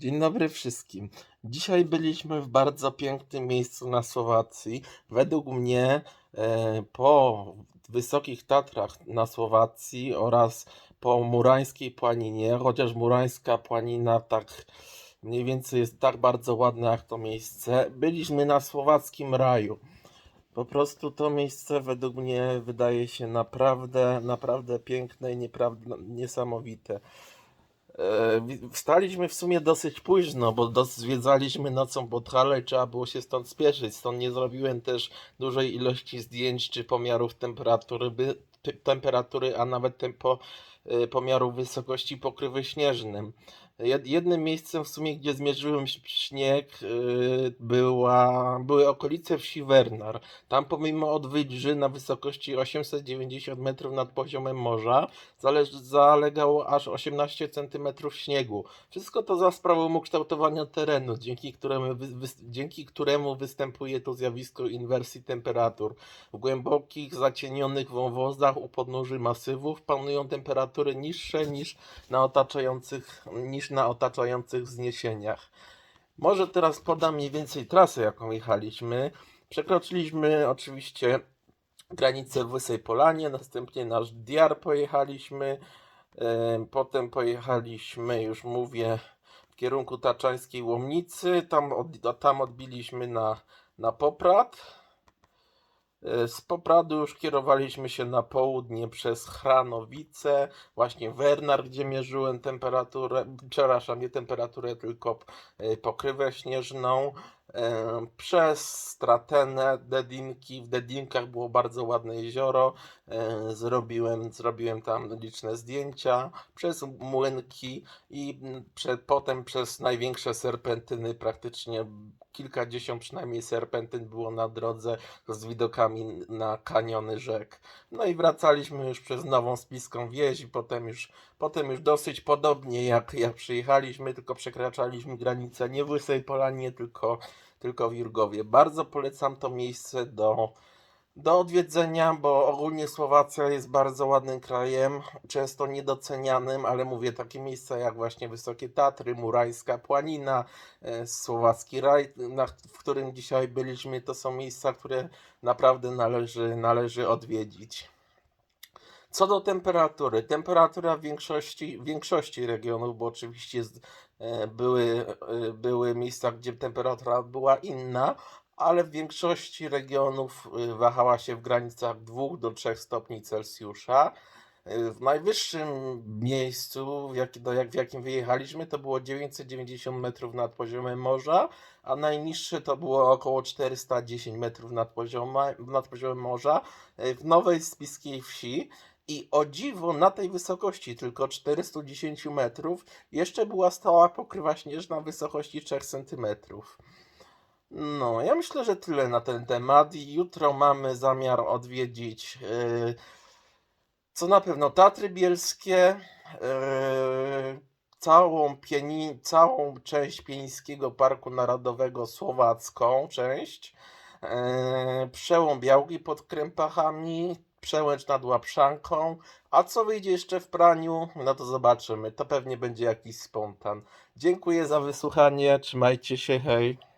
Dzień dobry wszystkim. Dzisiaj byliśmy w bardzo pięknym miejscu na Słowacji. Według mnie e, po Wysokich Tatrach na Słowacji oraz po Murańskiej Planinie, chociaż Murańska Planina tak mniej więcej jest tak bardzo ładna jak to miejsce, byliśmy na słowackim raju. Po prostu to miejsce według mnie wydaje się naprawdę, naprawdę piękne i niesamowite. E, Wstaliśmy w sumie dosyć późno, bo zwiedzaliśmy nocą Podhale i trzeba było się stąd spieszyć. Stąd nie zrobiłem też dużej ilości zdjęć czy pomiarów temperatury, temperatury a nawet tempo, e, pomiarów wysokości pokrywy śnieżnym. Jed- Jednym miejscem w sumie, gdzie zmierzyłem śnieg, e, była, były okolice wsi Wernar. Tam pomimo odwydrzy na wysokości 890 metrów nad poziomem morza, zalegało aż 18 cm śniegu. Wszystko to za sprawą ukształtowania terenu, dzięki któremu, wy, dzięki któremu występuje to zjawisko inwersji temperatur. W głębokich, zacienionych wąwozach u podnóży masywów panują temperatury niższe niż na otaczających, niż na otaczających wzniesieniach. Może teraz podam mniej więcej trasę, jaką jechaliśmy. Przekroczyliśmy oczywiście granicę w Łysej Polanie, następnie nasz Diar pojechaliśmy, e, potem pojechaliśmy, już mówię, w kierunku Taczańskiej Łomnicy, tam, od, tam odbiliśmy na, na Poprad. E, Z Popradu już kierowaliśmy się na południe przez Chranowice, właśnie Wernar, gdzie mierzyłem temperaturę, przepraszam, nie temperaturę, tylko e, pokrywę śnieżną, przez Stratenę, Dedinki. W Dedinkach było bardzo ładne jezioro, e, zrobiłem, zrobiłem tam liczne zdjęcia, przez Młynki i potem przez największe serpentyny, praktycznie kilkadziesiąt przynajmniej serpentyn było na drodze z widokami na kaniony rzek. No i wracaliśmy już przez Nową Spiską Wieś i potem już, potem już dosyć podobnie jak, jak przyjechaliśmy, tylko przekraczaliśmy granicę nie Łysej Polanie, tylko, tylko w Jurgowie. Bardzo polecam to miejsce do, do odwiedzenia, bo ogólnie Słowacja jest bardzo ładnym krajem, często niedocenianym, ale mówię, takie miejsca jak właśnie Wysokie Tatry, Murańska Płanina, e, Słowacki Raj, na, w którym dzisiaj byliśmy, to są miejsca, które naprawdę należy, należy odwiedzić. Co do temperatury, temperatura w większości, w większości regionów, bo oczywiście jest, były, e, były miejsca, gdzie temperatura była inna, ale w większości regionów e, wahała się w granicach 2 do 3 stopni Celsjusza. E, W najwyższym miejscu, w, jak, do, jak, w jakim wyjechaliśmy, to było 990 metrów nad poziomem morza, a najniższe to było około 410 metrów nad, pozioma, nad poziomem morza w Nowej Spiskiej Wsi. I o dziwo na tej wysokości, tylko 410 metrów, jeszcze była stała pokrywa śnieżna wysokości 3 cm. No, ja myślę, że tyle na ten temat. Jutro mamy zamiar odwiedzić yy, co na pewno Tatry Bielskie, yy, całą, pieni, całą część Pienińskiego Parku Narodowego, słowacką część, yy, przełom Białki pod Krępachami, przełęcz nad Łapszanką, a co wyjdzie jeszcze w praniu, no to zobaczymy. To pewnie będzie jakiś spontan. Dziękuję za wysłuchanie, trzymajcie się, hej.